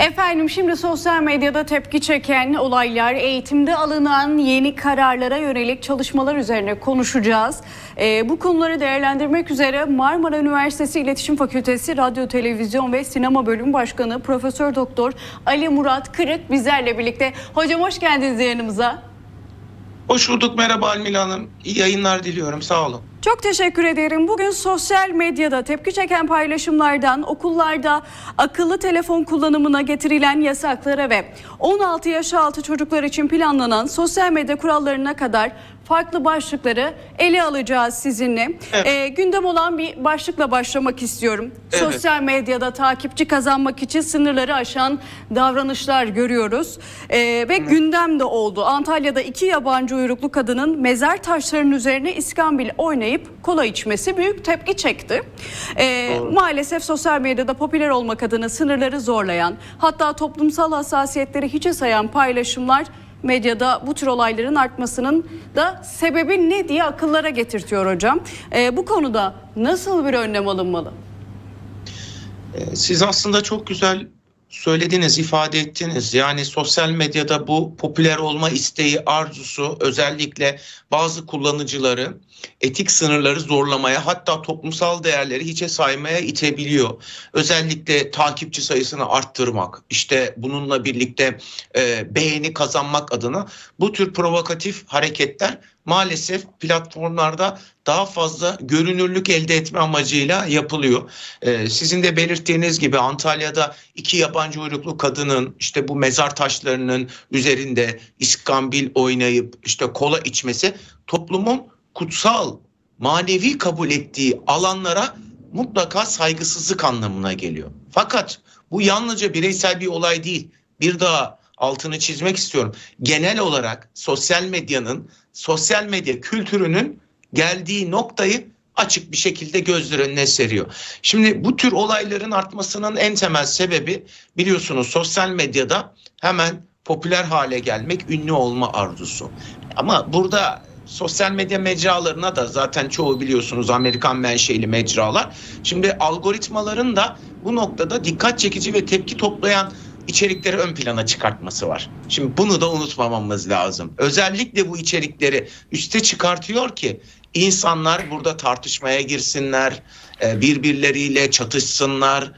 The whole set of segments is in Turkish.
Efendim şimdi sosyal medyada tepki çeken olaylar, eğitimde alınan yeni kararlara yönelik çalışmalar üzerine konuşacağız. Ee, bu konuları değerlendirmek üzere Marmara Üniversitesi İletişim Fakültesi Radyo, Televizyon ve Sinema Bölüm Başkanı Profesör Doktor Ali Murat Kırık bizlerle birlikte. Hocam hoş geldiniz yanımıza. Hoş bulduk. Merhaba Almila Hanım. İyi yayınlar diliyorum. Sağ olun. Çok teşekkür ederim. Bugün sosyal medyada tepki çeken paylaşımlardan okullarda akıllı telefon kullanımına getirilen yasaklara ve 16 yaş altı çocuklar için planlanan sosyal medya kurallarına kadar farklı başlıkları ele alacağız sizinle. Evet. Ee, gündem olan bir başlıkla başlamak istiyorum. Evet. Sosyal medyada takipçi kazanmak için sınırları aşan davranışlar görüyoruz. Ee, ve gündem de oldu. Antalya'da iki yabancı uyruklu kadının mezar taşlarının üzerine iskambil oynayıp kola içmesi büyük tepki çekti. Ee, maalesef sosyal medyada popüler olmak adına sınırları zorlayan hatta toplumsal hassasiyetleri hiçe sayan paylaşımlar medyada bu tür olayların artmasının da sebebi ne diye akıllara getirtiyor hocam. Ee, bu konuda nasıl bir önlem alınmalı? Ee, Siz aslında çok güzel söylediniz, ifade ettiniz. Yani sosyal medyada bu popüler olma isteği, arzusu özellikle bazı kullanıcıları etik sınırları zorlamaya hatta toplumsal değerleri hiçe saymaya itebiliyor. Özellikle takipçi sayısını arttırmak, işte bununla birlikte e, beğeni kazanmak adına bu tür provokatif hareketler maalesef platformlarda daha fazla görünürlük elde etme amacıyla yapılıyor. Ee, sizin de belirttiğiniz gibi Antalya'da iki yabancı uyruklu kadının işte bu mezar taşlarının üzerinde iskambil oynayıp işte kola içmesi toplumun kutsal, manevi kabul ettiği alanlara mutlaka saygısızlık anlamına geliyor. Fakat bu yalnızca bireysel bir olay değil. Bir daha altını çizmek istiyorum. Genel olarak sosyal medyanın, sosyal medya kültürünün geldiği noktayı açık bir şekilde gözler önüne seriyor. Şimdi bu tür olayların artmasının en temel sebebi biliyorsunuz sosyal medyada hemen popüler hale gelmek, ünlü olma arzusu. Ama burada sosyal medya mecralarına da zaten çoğu biliyorsunuz Amerikan menşeli mecralar. Şimdi algoritmaların da bu noktada dikkat çekici ve tepki toplayan içerikleri ön plana çıkartması var. Şimdi bunu da unutmamamız lazım. Özellikle bu içerikleri üste çıkartıyor ki insanlar burada tartışmaya girsinler, e, birbirleriyle çatışsınlar,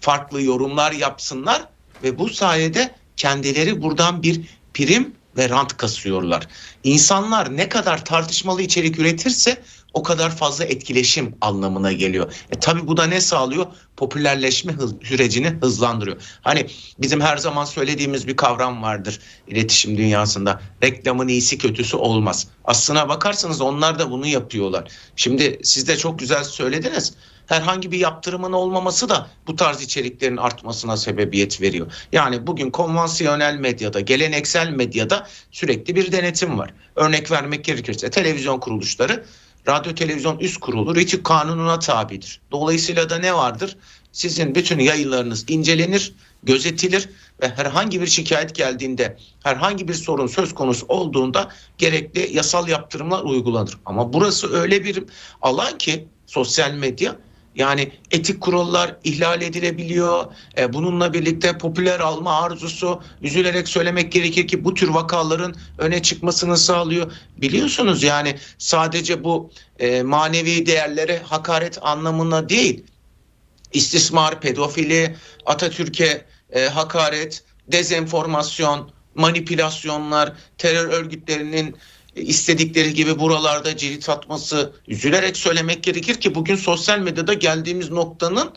farklı yorumlar yapsınlar ve bu sayede kendileri buradan bir prim ve rant kasıyorlar. İnsanlar ne kadar tartışmalı içerik üretirse o kadar fazla etkileşim anlamına geliyor. E tabi bu da ne sağlıyor? Popülerleşme hız, sürecini hızlandırıyor. Hani bizim her zaman söylediğimiz bir kavram vardır iletişim dünyasında. Reklamın iyisi kötüsü olmaz. Aslına bakarsanız onlar da bunu yapıyorlar. Şimdi siz de çok güzel söylediniz. Herhangi bir yaptırımın olmaması da bu tarz içeriklerin artmasına sebebiyet veriyor. Yani bugün konvansiyonel medyada, geleneksel medyada sürekli bir denetim var. Örnek vermek gerekirse televizyon kuruluşları Radyo Televizyon Üst Kurulu RTÜK kanununa tabidir. Dolayısıyla da ne vardır? Sizin bütün yayınlarınız incelenir, gözetilir ve herhangi bir şikayet geldiğinde, herhangi bir sorun söz konusu olduğunda gerekli yasal yaptırımlar uygulanır. Ama burası öyle bir alan ki sosyal medya yani etik kurallar ihlal edilebiliyor. E, bununla birlikte popüler alma arzusu üzülerek söylemek gerekir ki bu tür vakaların öne çıkmasını sağlıyor. Biliyorsunuz yani sadece bu e, manevi değerlere hakaret anlamına değil. İstismar, pedofili, Atatürk'e e, hakaret, dezenformasyon, manipülasyonlar, terör örgütlerinin istedikleri gibi buralarda cirit atması üzülerek söylemek gerekir ki bugün sosyal medyada geldiğimiz noktanın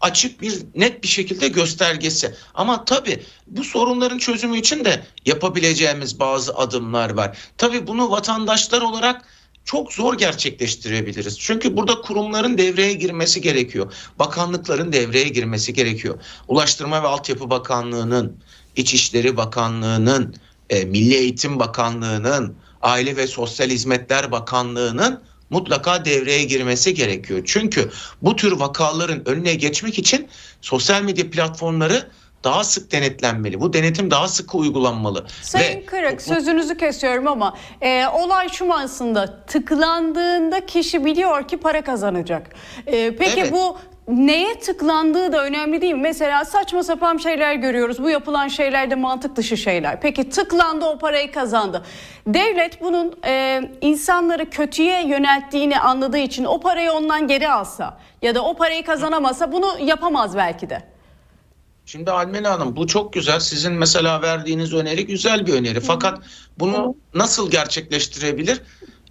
açık bir net bir şekilde göstergesi. Ama tabii bu sorunların çözümü için de yapabileceğimiz bazı adımlar var. Tabii bunu vatandaşlar olarak çok zor gerçekleştirebiliriz. Çünkü burada kurumların devreye girmesi gerekiyor. Bakanlıkların devreye girmesi gerekiyor. Ulaştırma ve Altyapı Bakanlığı'nın, İçişleri Bakanlığı'nın, e, Milli Eğitim Bakanlığı'nın, Aile ve Sosyal Hizmetler Bakanlığı'nın mutlaka devreye girmesi gerekiyor. Çünkü bu tür vakaların önüne geçmek için sosyal medya platformları daha sık denetlenmeli. Bu denetim daha sık uygulanmalı. Sayın Ve Kırık bu- sözünüzü kesiyorum ama e, olay şu aslında tıklandığında kişi biliyor ki para kazanacak. E, peki Evet. bu neye tıklandığı da önemli değil? Mesela saçma sapan şeyler görüyoruz. Bu yapılan şeyler de mantık dışı şeyler. Peki tıklandı o parayı kazandı. Devlet bunun e, insanları kötüye yönelttiğini anladığı için o parayı ondan geri alsa ya da o parayı kazanamasa bunu yapamaz belki de. Şimdi Almena Hanım bu çok güzel. Sizin mesela verdiğiniz öneri güzel bir öneri. Fakat bunu nasıl gerçekleştirebilir?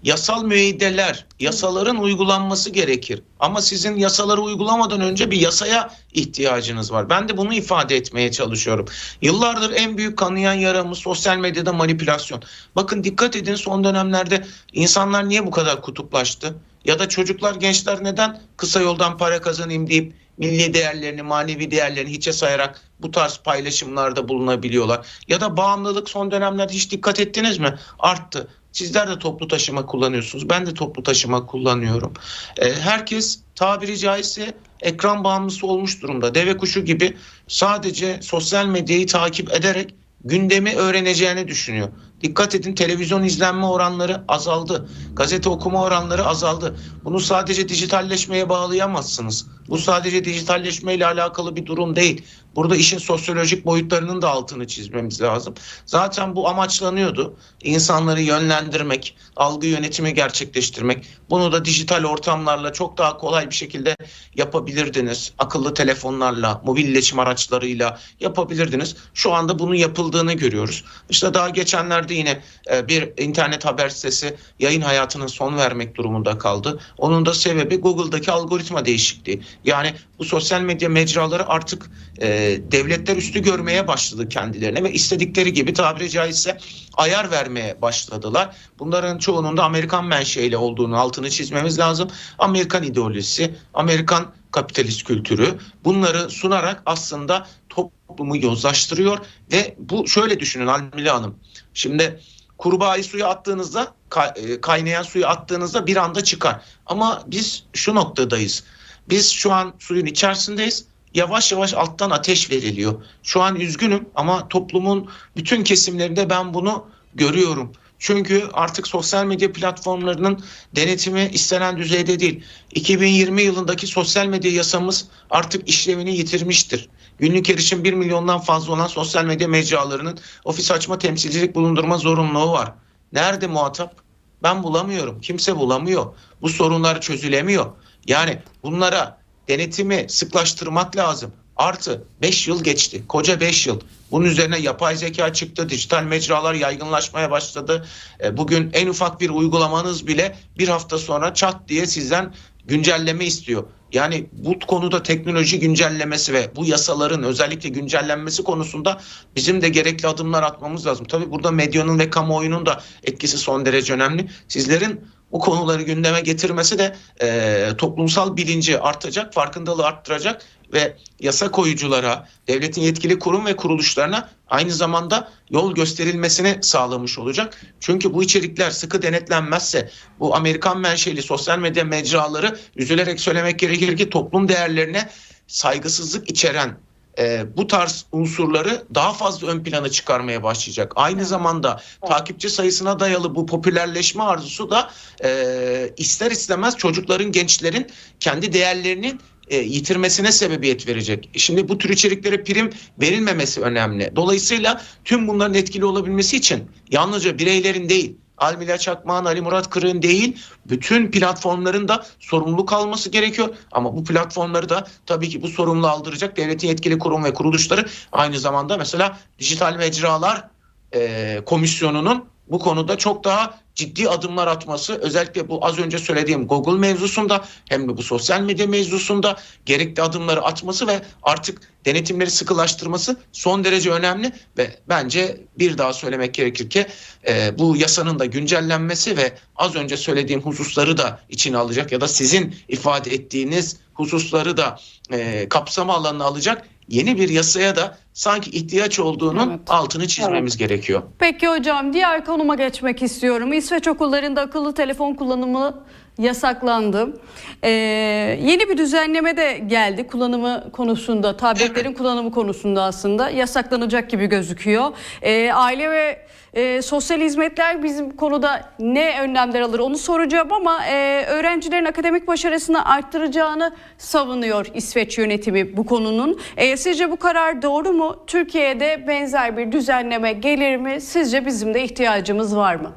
Yasal müeyyideler, yasaların uygulanması gerekir. Ama sizin yasaları uygulamadan önce bir yasaya ihtiyacınız var. Ben de bunu ifade etmeye çalışıyorum. Yıllardır en büyük kanayan yaramız sosyal medyada manipülasyon. Bakın dikkat edin son dönemlerde insanlar niye bu kadar kutuplaştı? Ya da çocuklar, gençler neden kısa yoldan para kazanayım deyip milli değerlerini, manevi değerlerini hiçe sayarak bu tarz paylaşımlarda bulunabiliyorlar. Ya da bağımlılık son dönemlerde hiç dikkat ettiniz mi? Arttı. Sizler de toplu taşıma kullanıyorsunuz. Ben de toplu taşıma kullanıyorum. Ee, herkes tabiri caizse ekran bağımlısı olmuş durumda. Deve kuşu gibi sadece sosyal medyayı takip ederek gündemi öğreneceğini düşünüyor. Dikkat edin televizyon izlenme oranları azaldı. Gazete okuma oranları azaldı. Bunu sadece dijitalleşmeye bağlayamazsınız. Bu sadece dijitalleşmeyle alakalı bir durum değil. Burada işin sosyolojik boyutlarının da altını çizmemiz lazım. Zaten bu amaçlanıyordu. İnsanları yönlendirmek, algı yönetimi gerçekleştirmek. Bunu da dijital ortamlarla çok daha kolay bir şekilde yapabilirdiniz. Akıllı telefonlarla, mobil iletişim araçlarıyla yapabilirdiniz. Şu anda bunun yapıldığını görüyoruz. İşte daha geçenlerde yine e, bir internet haber sitesi yayın hayatının son vermek durumunda kaldı. Onun da sebebi Google'daki algoritma değişikliği. Yani bu sosyal medya mecraları artık e, devletler üstü görmeye başladı kendilerine ve istedikleri gibi tabiri caizse ayar vermeye başladılar. Bunların çoğunun da Amerikan menşeili olduğunu altını çizmemiz lazım. Amerikan ideolojisi, Amerikan kapitalist kültürü bunları sunarak aslında toplumu yozlaştırıyor ve bu şöyle düşünün Almila Hanım. Şimdi kurbağayı suya attığınızda e, kaynayan suyu attığınızda bir anda çıkar. Ama biz şu noktadayız. Biz şu an suyun içerisindeyiz. Yavaş yavaş alttan ateş veriliyor. Şu an üzgünüm ama toplumun bütün kesimlerinde ben bunu görüyorum. Çünkü artık sosyal medya platformlarının denetimi istenen düzeyde değil. 2020 yılındaki sosyal medya yasamız artık işlevini yitirmiştir. Günlük erişim 1 milyondan fazla olan sosyal medya mecralarının ofis açma temsilcilik bulundurma zorunluluğu var. Nerede muhatap? Ben bulamıyorum. Kimse bulamıyor. Bu sorunlar çözülemiyor. Yani bunlara denetimi sıklaştırmak lazım. Artı 5 yıl geçti. Koca 5 yıl. Bunun üzerine yapay zeka çıktı. Dijital mecralar yaygınlaşmaya başladı. E, Bugün en ufak bir uygulamanız bile bir hafta sonra çat diye sizden güncelleme istiyor. Yani bu konuda teknoloji güncellemesi ve bu yasaların özellikle güncellenmesi konusunda bizim de gerekli adımlar atmamız lazım. Tabii burada medyanın ve kamuoyunun da etkisi son derece önemli. Sizlerin bu konuları gündeme getirmesi de e, toplumsal bilinci artacak, farkındalığı arttıracak ve yasa koyuculara, devletin yetkili kurum ve kuruluşlarına aynı zamanda yol gösterilmesini sağlamış olacak. Çünkü bu içerikler sıkı denetlenmezse bu Amerikan menşeli sosyal medya mecraları üzülerek söylemek gerekir ki toplum değerlerine saygısızlık içeren e, bu tarz unsurları daha fazla ön plana çıkarmaya başlayacak. Aynı zamanda takipçi sayısına dayalı bu popülerleşme arzusu da e, ister istemez çocukların, gençlerin kendi değerlerinin e, yitirmesine sebebiyet verecek. Şimdi bu tür içeriklere prim verilmemesi önemli. Dolayısıyla tüm bunların etkili olabilmesi için yalnızca bireylerin değil, Almila Çakmağ'ın, Ali Murat Kırık'ın değil, bütün platformların da sorumluluk alması gerekiyor. Ama bu platformları da tabii ki bu sorumluluğu aldıracak devletin yetkili kurum ve kuruluşları aynı zamanda mesela dijital mecralar e, komisyonunun bu konuda çok daha ciddi adımlar atması özellikle bu az önce söylediğim Google mevzusunda hem de bu sosyal medya mevzusunda gerekli adımları atması ve artık denetimleri sıkılaştırması son derece önemli ve bence bir daha söylemek gerekir ki e, bu yasanın da güncellenmesi ve az önce söylediğim hususları da içine alacak ya da sizin ifade ettiğiniz hususları da e, kapsama alanına alacak yeni bir yasaya da sanki ihtiyaç olduğunun Evet. altını çizmemiz gerekiyor. Peki hocam diğer konuma geçmek istiyorum. İsveç okullarında akıllı telefon kullanımı yasaklandı. Ee, yeni bir düzenleme de geldi kullanımı konusunda, tabletlerin kullanımı konusunda aslında yasaklanacak gibi gözüküyor. Ee, aile ve e, sosyal hizmetler bizim konuda ne önlemler alır onu soracağım ama e, öğrencilerin akademik başarısını arttıracağını savunuyor İsveç yönetimi bu konunun. E, sizce bu karar doğru mu? Türkiye'de benzer bir düzenleme gelir mi? Sizce bizim de ihtiyacımız var mı?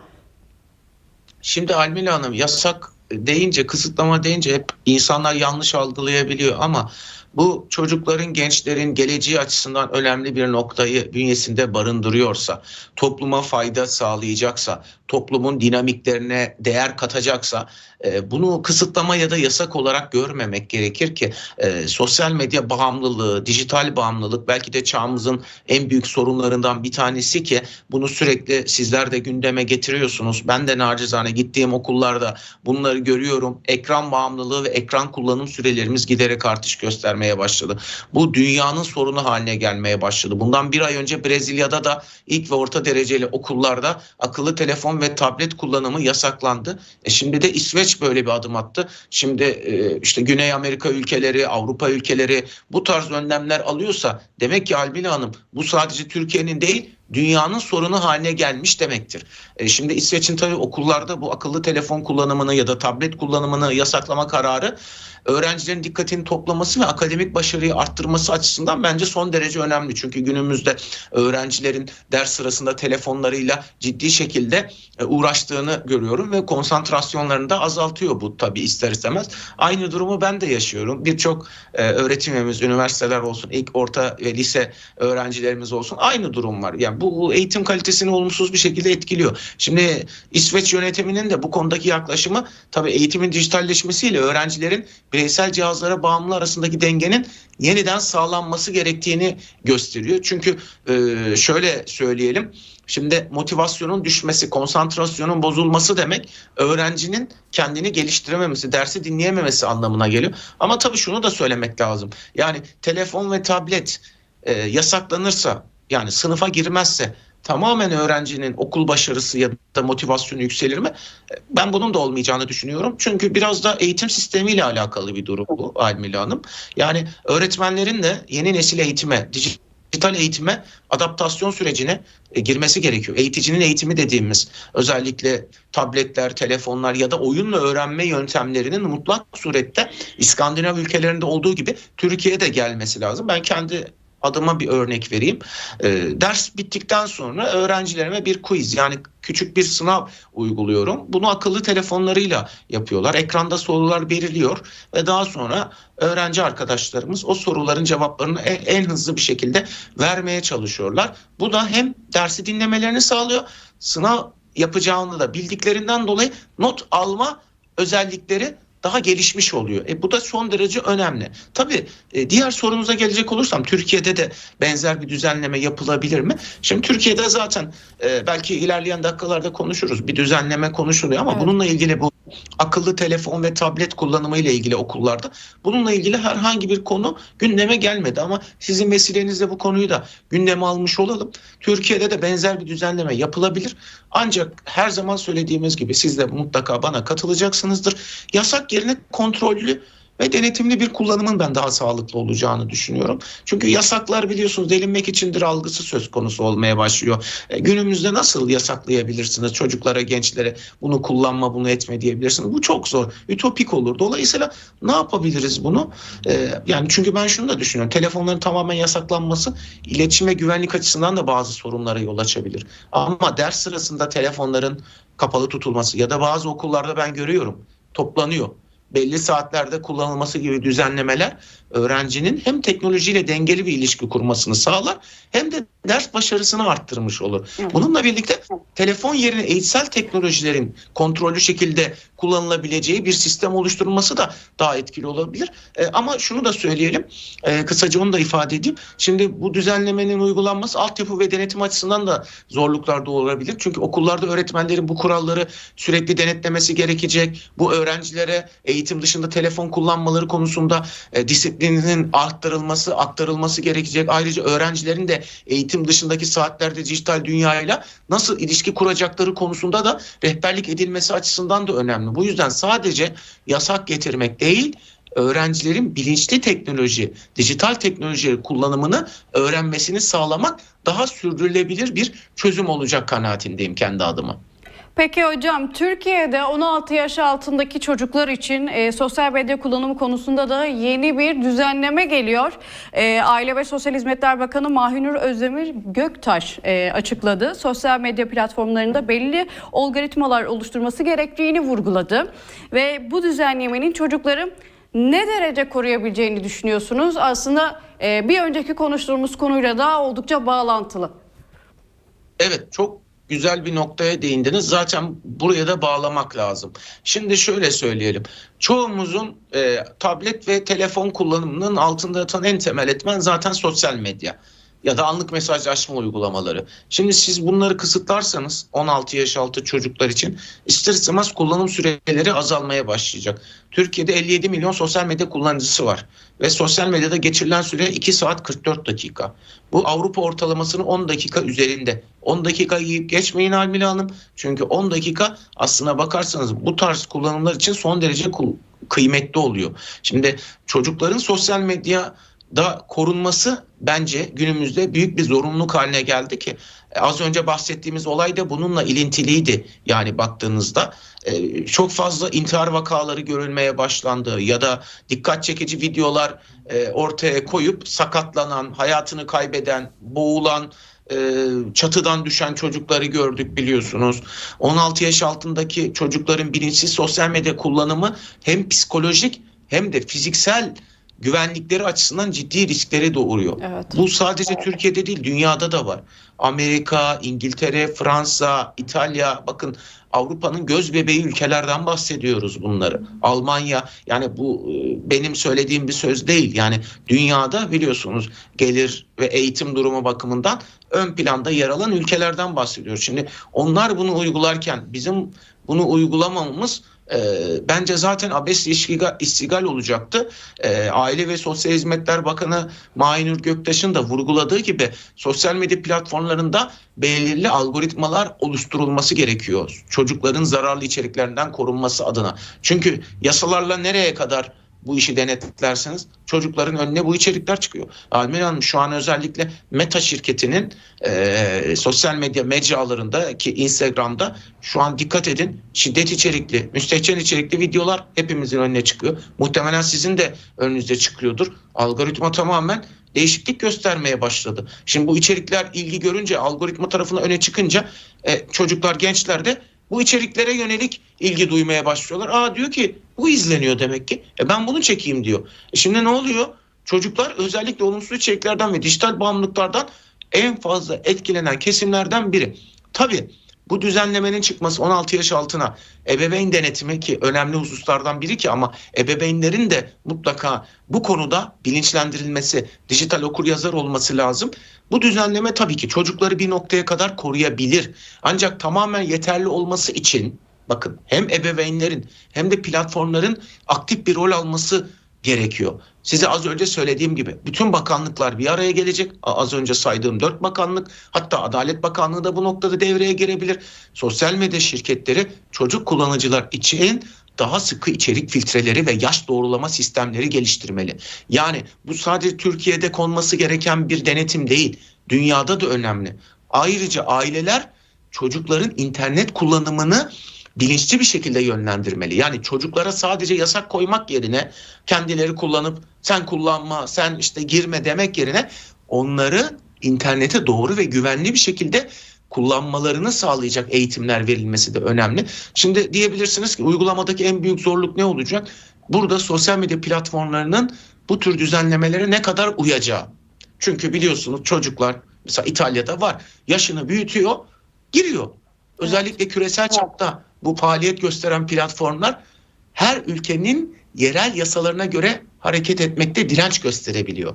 Şimdi Almila Hanım yasak deyince, kısıtlama deyince hep insanlar yanlış algılayabiliyor ama bu çocukların, gençlerin geleceği açısından önemli bir noktayı bünyesinde barındırıyorsa, topluma fayda sağlayacaksa, toplumun dinamiklerine değer katacaksa e, bunu kısıtlama ya da yasak olarak görmemek gerekir ki e, sosyal medya bağımlılığı, dijital bağımlılık belki de çağımızın en büyük sorunlarından bir tanesi ki bunu sürekli sizler de gündeme getiriyorsunuz. Ben de nacizane gittiğim okullarda bunları görüyorum. Ekran bağımlılığı ve ekran kullanım sürelerimiz giderek artış göstermeye başladı. Bu dünyanın sorunu haline gelmeye başladı. Bundan bir ay önce Brezilya'da da ilk ve orta dereceli okullarda akıllı telefon ve tablet kullanımı yasaklandı. E şimdi de İsveç böyle bir adım attı. Şimdi e, işte Güney Amerika ülkeleri, Avrupa ülkeleri bu tarz önlemler alıyorsa demek ki Albina Hanım bu sadece Türkiye'nin değil dünyanın sorunu haline gelmiş demektir. E, şimdi İsveç'in tabii okullarda bu akıllı telefon kullanımını ya da tablet kullanımını yasaklama kararı öğrencilerin dikkatini toplaması ve akademik başarıyı arttırması açısından bence son derece önemli. Çünkü günümüzde öğrencilerin ders sırasında telefonlarıyla ciddi şekilde e, uğraştığını görüyorum ve konsantrasyonlarını da azaltıyor bu tabii ister istemez. Aynı durumu ben de yaşıyorum. Birçok e, öğretim üniversiteler olsun, ilk orta ve lise öğrencilerimiz olsun aynı durum var. Yani bu eğitim kalitesini olumsuz bir şekilde etkiliyor. Şimdi İsveç yönetiminin de bu konudaki yaklaşımı tabii eğitimin dijitalleşmesiyle öğrencilerin bireysel cihazlara bağımlı arasındaki dengenin yeniden sağlanması gerektiğini gösteriyor. Çünkü e, şöyle söyleyelim. Şimdi motivasyonun düşmesi, konsantrasyonun bozulması demek öğrencinin kendini geliştirememesi, dersi dinleyememesi anlamına geliyor. Ama tabii şunu da söylemek lazım. Yani telefon ve tablet e, yasaklanırsa yani sınıfa girmezse tamamen öğrencinin okul başarısı ya da motivasyonu yükselir mi? Ben bunun da olmayacağını düşünüyorum. Çünkü biraz da eğitim sistemiyle alakalı bir durum bu Almila Hanım. Yani öğretmenlerin de yeni nesil eğitime, dijital eğitime adaptasyon sürecine e, girmesi gerekiyor. Eğiticinin eğitimi dediğimiz özellikle tabletler, telefonlar ya da oyunla öğrenme yöntemlerinin mutlak surette İskandinav ülkelerinde olduğu gibi Türkiye'ye de gelmesi lazım. Ben kendi adıma bir örnek vereyim. E, ders bittikten sonra öğrencilerime bir quiz yani küçük bir sınav uyguluyorum. Bunu akıllı telefonlarıyla yapıyorlar. Ekranda sorular veriliyor ve daha sonra öğrenci arkadaşlarımız o soruların cevaplarını en, en hızlı bir şekilde vermeye çalışıyorlar. Bu da hem dersi dinlemelerini sağlıyor, sınav yapacağını da bildiklerinden dolayı not alma özellikleri daha gelişmiş oluyor. E, bu da son derece önemli. Tabii e, diğer sorunuza gelecek olursam Türkiye'de de benzer bir düzenleme yapılabilir mi? Şimdi Türkiye'de zaten e, belki ilerleyen dakikalarda konuşuruz. Bir düzenleme konuşuluyor ama Evet. bununla ilgili bu akıllı telefon ve tablet kullanımı ile ilgili okullarda bununla ilgili herhangi bir konu gündeme gelmedi ama sizin vesilenizle bu konuyu da gündeme almış olalım. Türkiye'de de benzer bir düzenleme yapılabilir. Ancak her zaman söylediğimiz gibi siz de mutlaka bana katılacaksınızdır. Yasak yerine kontrollü ve denetimli bir kullanımın ben daha sağlıklı olacağını düşünüyorum. Çünkü yasaklar biliyorsunuz delinmek içindir algısı söz konusu olmaya başlıyor. E, günümüzde nasıl yasaklayabilirsiniz çocuklara, gençlere bunu kullanma, bunu etme diyebilirsiniz. Bu çok zor, ütopik olur. Dolayısıyla ne yapabiliriz bunu? E, yani çünkü ben şunu da düşünüyorum. Telefonların tamamen yasaklanması iletişim ve güvenlik açısından da bazı sorunlara yol açabilir. Ama ders sırasında telefonların kapalı tutulması ya da bazı okullarda ben görüyorum toplanıyor belli saatlerde kullanılması gibi düzenlemeler öğrencinin hem teknolojiyle dengeli bir ilişki kurmasını sağlar hem de ders başarısını arttırmış olur. Bununla birlikte telefon yerine eğitsel teknolojilerin kontrollü şekilde kullanılabileceği bir sistem oluşturulması da daha etkili olabilir. E, ama şunu da söyleyelim, e, kısaca onu da ifade edeyim. Şimdi bu düzenlemenin uygulanması altyapı ve denetim açısından da zorluklar doğurabilir. Çünkü okullarda öğretmenlerin bu kuralları sürekli denetlemesi gerekecek. Bu öğrencilere, eğitim dışında telefon kullanmaları konusunda e, disiplininin arttırılması, aktarılması gerekecek. Ayrıca öğrencilerin de eğitim dışındaki saatlerde dijital dünyayla nasıl ilişki kuracakları konusunda da rehberlik edilmesi açısından da önemli. Bu yüzden sadece yasak getirmek değil, öğrencilerin bilinçli teknoloji, dijital teknoloji kullanımını öğrenmesini sağlamak daha sürdürülebilir bir çözüm olacak kanaatindeyim kendi adıma. Peki hocam Türkiye'de 16 yaş altındaki çocuklar için e, sosyal medya kullanımı konusunda da yeni bir düzenleme geliyor. E, Aile ve Sosyal Hizmetler Bakanı Mahinur Özdemir Göktaş e, açıkladı. Sosyal medya platformlarında belli algoritmalar oluşturması gerektiğini vurguladı. Ve bu düzenlemenin çocukları ne derece koruyabileceğini düşünüyorsunuz? Aslında e, bir önceki konuştuğumuz konuyla da oldukça bağlantılı. Evet çok güzel bir noktaya değindiniz. Zaten buraya da bağlamak lazım. Şimdi şöyle söyleyelim. Çoğumuzun e, tablet ve telefon kullanımının altında yatan en temel etmen zaten sosyal medya ya da anlık mesajlaşma uygulamaları. Şimdi siz bunları kısıtlarsanız 16 yaş altı çocuklar için ister istemez kullanım süreleri azalmaya başlayacak. Türkiye'de 57 milyon sosyal medya kullanıcısı var ve sosyal medyada geçirilen süre 2 saat 44 dakika. Bu Avrupa ortalamasının 10 dakika üzerinde. 10 dakika yiyip geçmeyin Almila Hanım. Çünkü 10 dakika aslına bakarsanız bu tarz kullanımlar için son derece kıymetli oluyor. Şimdi çocukların sosyal medya da korunması bence günümüzde büyük bir zorunluluk haline geldi ki e, az önce bahsettiğimiz olay da bununla ilintiliydi. Yani baktığınızda e, çok fazla intihar vakaları görülmeye başlandı ya da dikkat çekici videolar e, ortaya koyup sakatlanan, hayatını kaybeden, boğulan çatıdan düşen çocukları gördük biliyorsunuz. 16 yaş altındaki çocukların bilinçsiz sosyal medya kullanımı hem psikolojik hem de fiziksel güvenlikleri açısından ciddi riskleri doğuruyor. Evet. Bu sadece Türkiye'de değil dünyada da var. Amerika, İngiltere, Fransa, İtalya bakın Avrupa'nın göz bebeği ülkelerden bahsediyoruz bunları. Almanya yani bu e, benim söylediğim bir söz değil. Yani dünyada biliyorsunuz gelir ve eğitim durumu bakımından ön planda yer alan ülkelerden bahsediyoruz. Şimdi onlar bunu uygularken bizim bunu uygulamamamız e, bence zaten abes iştigal, istigal olacaktı. E, Aile ve Sosyal Hizmetler Bakanı Mahinur Göktaş'ın da vurguladığı gibi sosyal medya platformlarında belirli algoritmalar oluşturulması gerekiyor. Çocukların zararlı içeriklerinden korunması adına. Çünkü yasalarla nereye kadar bu işi denetlerseniz çocukların önüne bu içerikler çıkıyor. Almila Hanım şu an özellikle Meta şirketinin e, sosyal medya mecralarında ki Instagram'da şu an dikkat edin şiddet içerikli, müstehcen içerikli videolar hepimizin önüne çıkıyor. Muhtemelen sizin de önünüze çıkıyordur. Algoritma tamamen değişiklik göstermeye başladı. Şimdi bu içerikler ilgi görünce algoritma tarafına öne çıkınca e, çocuklar gençler de bu içeriklere yönelik ilgi duymaya başlıyorlar. Aa diyor ki bu izleniyor demek ki. E ben bunu çekeyim diyor. E şimdi ne oluyor? Çocuklar özellikle olumsuz içeriklerden ve dijital bağımlılıklardan en fazla etkilenen kesimlerden biri. Tabii bu düzenlemenin çıkması 16 yaş altına ebeveyn denetimi ki önemli hususlardan biri ki ama ebeveynlerin de mutlaka bu konuda bilinçlendirilmesi, dijital okur yazar olması lazım. Bu düzenleme tabii ki çocukları bir noktaya kadar koruyabilir. Ancak tamamen yeterli olması için bakın hem ebeveynlerin hem de platformların aktif bir rol alması gerekiyor. Size az önce söylediğim gibi bütün bakanlıklar bir araya gelecek. Az önce saydığım dört bakanlık hatta Adalet Bakanlığı da bu noktada devreye girebilir. Sosyal medya şirketleri çocuk kullanıcılar için daha sıkı içerik filtreleri ve yaş doğrulama sistemleri geliştirmeli. Yani bu sadece Türkiye'de konması gereken bir denetim değil. Dünyada da önemli. Ayrıca aileler çocukların internet kullanımını bilinçli bir şekilde yönlendirmeli. Yani çocuklara sadece yasak koymak yerine kendileri kullanıp sen kullanma, sen işte girme demek yerine onları internete doğru ve güvenli bir şekilde kullanmalarını sağlayacak eğitimler verilmesi de önemli. Şimdi diyebilirsiniz ki uygulamadaki en büyük zorluk ne olacak? Burada sosyal medya platformlarının bu tür düzenlemelere ne kadar uyacağı. Çünkü biliyorsunuz çocuklar mesela İtalya'da var. Yaşını büyütüyor, giriyor. Özellikle küresel çapta bu faaliyet gösteren platformlar her ülkenin yerel yasalarına göre hareket etmekte direnç gösterebiliyor.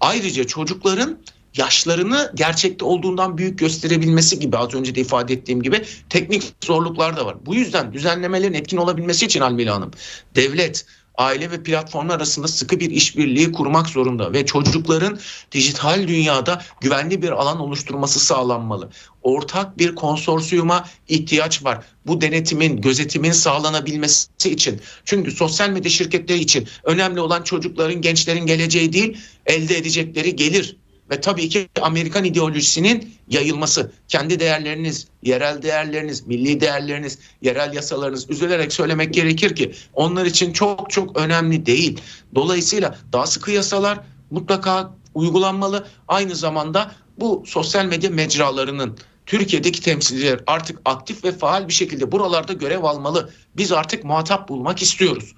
Ayrıca çocukların yaşlarını gerçekte olduğundan büyük gösterebilmesi gibi az önce de ifade ettiğim gibi teknik zorluklar da var. Bu yüzden düzenlemelerin etkin olabilmesi için Almila Hanım devlet aile ve platformlar arasında sıkı bir işbirliği kurmak zorunda ve çocukların dijital dünyada güvenli bir alan oluşturması sağlanmalı. Ortak bir konsorsiyuma ihtiyaç var. Bu denetimin, gözetimin sağlanabilmesi için. Çünkü sosyal medya şirketleri için önemli olan çocukların, gençlerin geleceği değil, elde edecekleri gelir. Ve tabii ki Amerikan ideolojisinin yayılması. Kendi değerleriniz, yerel değerleriniz, milli değerleriniz, yerel yasalarınız üzülerek söylemek gerekir ki onlar için çok çok önemli değil. Dolayısıyla daha sıkı yasalar mutlaka uygulanmalı. Aynı zamanda bu sosyal medya mecralarının Türkiye'deki temsilciler artık aktif ve faal bir şekilde buralarda görev almalı. Biz artık muhatap bulmak istiyoruz.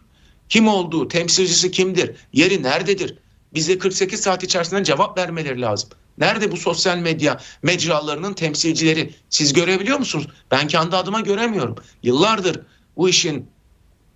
Kim olduğu, temsilcisi kimdir, yeri nerededir? Bize 48 saat içerisinde cevap vermeleri lazım. Nerede bu sosyal medya mecralarının temsilcileri? Siz görebiliyor musunuz? Ben kendi adıma göremiyorum. Yıllardır bu işin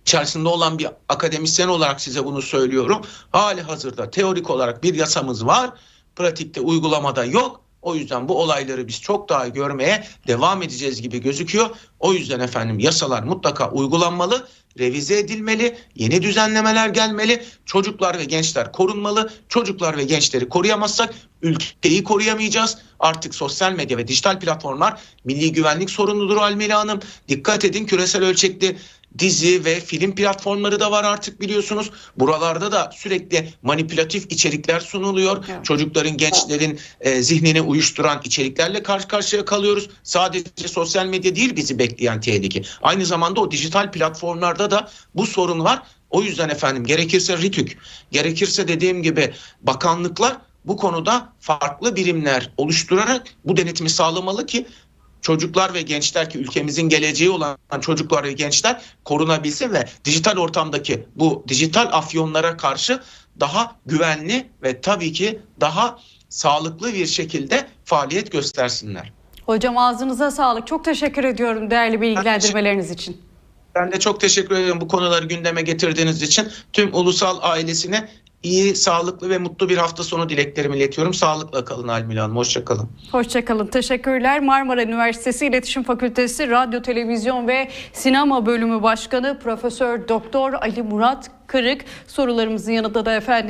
içerisinde olan bir akademisyen olarak size bunu söylüyorum. Hali hazırda teorik olarak bir yasamız var. Pratikte uygulamada yok. O yüzden bu olayları biz çok daha görmeye devam edeceğiz gibi gözüküyor. O yüzden efendim yasalar mutlaka uygulanmalı, revize edilmeli, yeni düzenlemeler gelmeli. Çocuklar ve gençler korunmalı. Çocuklar ve gençleri koruyamazsak ülkeyi koruyamayacağız. Artık sosyal medya ve dijital platformlar milli güvenlik sorunudur Almila Hanım. Dikkat edin küresel ölçekli dizi ve film platformları da var artık biliyorsunuz. Buralarda da sürekli manipülatif içerikler sunuluyor. Evet. Çocukların, gençlerin e, zihnini uyuşturan içeriklerle karşı karşıya kalıyoruz. Sadece sosyal medya değil bizi bekleyen tehlike. Aynı zamanda o dijital platformlarda da bu sorun var. O yüzden efendim gerekirse RİTÜK, gerekirse dediğim gibi bakanlıklar bu konuda farklı birimler oluşturarak bu denetimi sağlamalı ki çocuklar ve gençler ki ülkemizin geleceği olan çocuklar ve gençler korunabilsin ve dijital ortamdaki bu dijital afyonlara karşı daha güvenli ve tabii ki daha sağlıklı bir şekilde faaliyet göstersinler. Hocam ağzınıza sağlık. Çok teşekkür ediyorum değerli bilgilendirmeleriniz için. Ben de çok teşekkür ediyorum bu konuları gündeme getirdiğiniz için. Tüm ulusal ailesine iyi, sağlıklı ve mutlu bir hafta sonu dileklerimi iletiyorum. Sağlıkla kalın Almila Hanım. Hoşçakalın. Hoşçakalın. Teşekkürler. Marmara Üniversitesi İletişim Fakültesi Radyo, Televizyon ve Sinema Bölümü Başkanı Profesör Doktor Ali Murat Kırık sorularımızın yanında da efendim